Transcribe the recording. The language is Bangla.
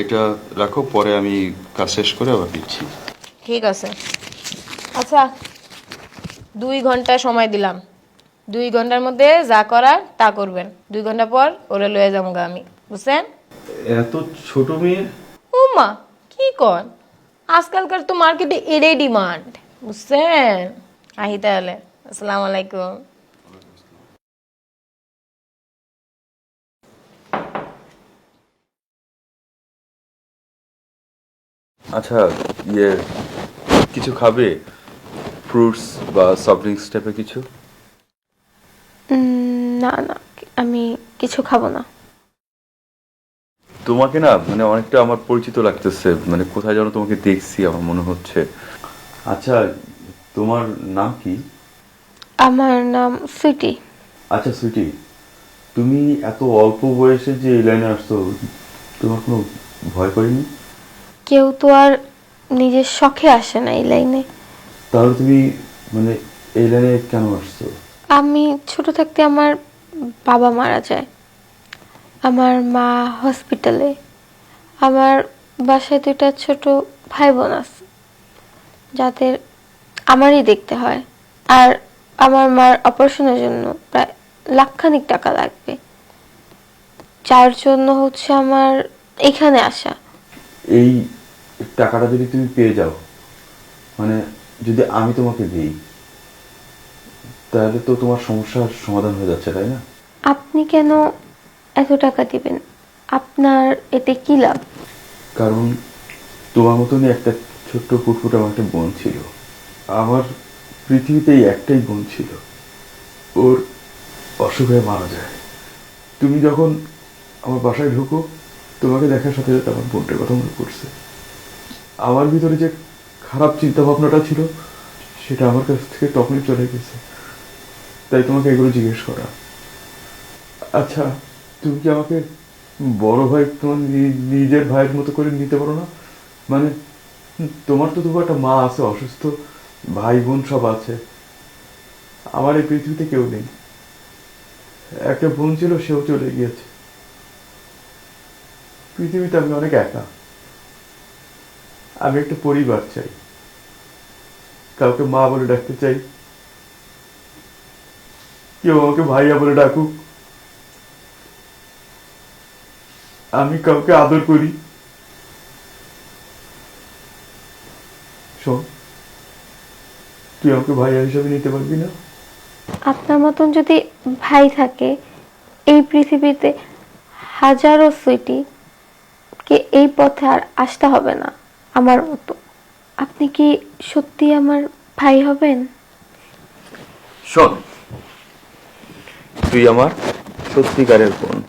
এটা রাখো পরে আমি কাজ শেষ করে আবার দিচ্ছি ঠিক আছে। আচ্ছা দুই ঘণ্টা সময় দিলাম। দুই ঘণ্টার মধ্যে যা করার তা করবেন। দুই ঘণ্টা পর ওরে লয়ে যাব গা আমি। বুঝছেন? এত ছোট মেয়ে? ও মা কি কন? আজকালকার তো মার্কেটে এটাই ডিমান্ড। বুঝছেন? আহি তাহলে। আসসালামু আলাইকুম। আচ্ছা ইয়ে কিছু খাবে? ফ্রুটস বা সফট ড্রিঙ্কস টাইপের কিছু? না না আমি কিছু খাব না। তোমাকে না মানে অনেকটা আমার পরিচিত লাগতেছে মানে কোথায় যেন তোমাকে দেখছি আমার মনে হচ্ছে। আচ্ছা তোমার নাম কি? আমার নাম সুইটি। আচ্ছা সুইটি তুমি এত অল্প বয়সে যে এই লাইনে আসছো তোমার কোনো ভয় করেনি কেউ তো আর নিজের শখে আসে না এই লাইনে। তাহলে তুমি মানে এই লাইনে কেন আসছো? আমি ছোট থাকতে আমার বাবা মারা যায়। আমার মা হসপিটালে আমার বাসায় দুইটা ছোট ভাই বোন আছে। যাদের আমারই দেখতে হয়। আর আমার মার অপারেশনের জন্য প্রায় লাখখানিক টাকা লাগবে। যার জন্য হচ্ছে আমার এখানে আসা। এই টাকাটা যদি তুমি পেয়ে যাও মানে যদি আমি তোমাকে দিই তাহলে তো তোমার সমস্যার সমাধান হয়ে যাচ্ছে তাই না? আপনি কেন এত টাকা দিবেন? আপনার এতে কি লাভ? কারণ তোমার মতনই একটা ছোট্ট ফুটফুট আমার একটা বোন ছিল। আমার পৃথিবীতে এই একটাই বোন ছিল। ওর অসুখ হয়ে মারা যায়। তুমি যখন আমার বাসায় ঢুকো তোমাকে দেখার সাথে সাথে আমার বোনটার কথা মনে পড়ছে। আমার ভিতরে যে খারাপ চিন্তা ভাবনাটা ছিল, সেটা আমার কাছ থেকে তখনই চলে গেছে। তাই তোমাকে এগুলো জিজ্ঞেস করা। আচ্ছা তুমি কি আমাকে বড় ভাই তোমার নিজের ভাইয়ের মতো করে নিতে পারো না? মানে তোমার তো তবু একটা মা আছে, অসুস্থ ভাই বোন সব আছে। আমার এই পৃথিবীতে কেউ নেই। একটা বোন ছিল, সেও চলে গিয়েছে। পৃথিবীতে আমি অনেক একা। আমি একটা পরিবার চাই। কাউকে মা বলে ডাকতে চাই। কেউ আমাকে ভাইয়া বলে ডাকুক। আমি কাউকে আদর করি। শোন, তুই আমাকে ভাইয়া হিসাবে নিতে পারবি না? আপনার মতন যদি ভাই থাকে, এই পৃথিবীতে হাজারো সুইটি কে এই পথে আর আসতে হবে না। আমার মতো। আপনি কি সত্যি আমার ভাই হবেন? শোন তুই আমার সত্যিকারের বোন।